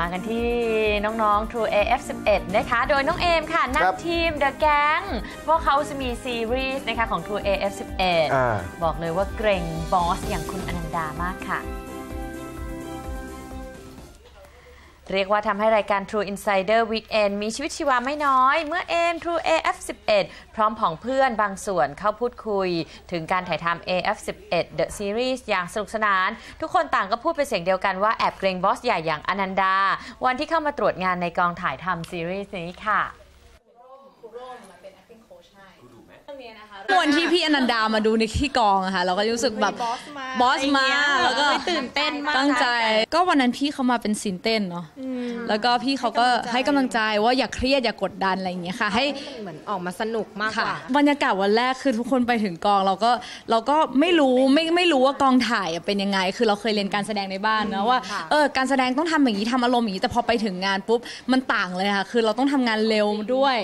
มากันที่น้องๆ True AF11 นะคะ โดยน้องเอมค่ะครับนำทีม The Gang พวกเขาจะมีซีรีส์นะคะของ True AF11 อ่าบอกเลยว่าเกรงบอสอย่างคุณอนันดามากค่ะ เรียกว่าทำให้รายการ True Insider Weekend มีชีวิตชีวาไม่น้อย เมื่อเอม True AF11 พร้อมผองเพื่อนบางส่วนเข้าพูดคุย ถึงการถ่ายทำ AF11 The Series อย่างสนุกสนาน ทุกคนต่างก็พูดเป็นเสียงเดียวกันว่าแอบเกรงบอสใหญ่อย่างอนันดา วันที่เข้ามาตรวจงานในกองถ่ายทำซีรีส์นี้ค่ะ วันที่พี่อนันดามาดูในที่กองอะค่ะเราก็รู้สึกแบบบอสมาบอสมาแล้วก็ตื่นเต้นมากตั้งใจ ก็วันนั้นพี่เขามาเป็นซีนเต้นเนาะแล้วก็พี่เขาก็ให้กำลังใจว่าอย่าเครียดอย่ากดดันอะไรอย่างเงี้ยค่ะ ให้เหมือนออกมาสนุกมากกค่ะว่าบรรยากาศวันแรกคือทุกคนไปถึงกองเราก็เราก็ไม่รู้ไม่ไม่รู้ว่ากองถ่ายอะเป็นยังไง คือเราเคยเรียนการแสดงในบ้านนะว่าค่ะเออการแสดงต้องทำอย่างนี้ทำอารมณ์อย่างนี้แต่พอไปถึงงานปุ๊บมันต่างเลยค่ะ คือเราต้องทำงานเร็วด้วย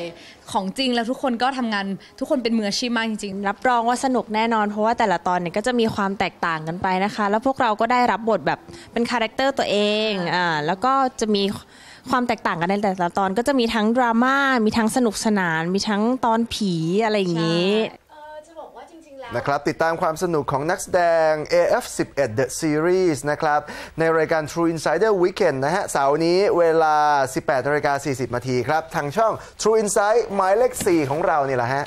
ของจริงแล้วทุกคนก็ทำงานทุกคนเป็นมืออาชีพมากจริงๆรับรองว่าสนุกแน่นอน เพราะว่าแต่ละตอนเนี่ยก็จะมีความแตกต่างกันไปนะคะ แล้วพวกเราก็ได้รับบทแบบเป็นคาแรคเตอร์ตัวเองอ่าแล้วก็จะมีความแตกต่างกันในแต่ละตอนก็จะมีทั้งดราม่ามีทั้งสนุกสนาน มีทั้งตอนผีอะไรอย่างนี้ นะครับติดตามความสนุกของนักแสดง AF11 The Series นะครับในรายการ True Insider Weekend นะฮะเสาร์นี้เวลา 18นาฬิกา40นาทีครับ ทางช่อง True Insight หมายเลข 4 ของเรานี่แหละฮะ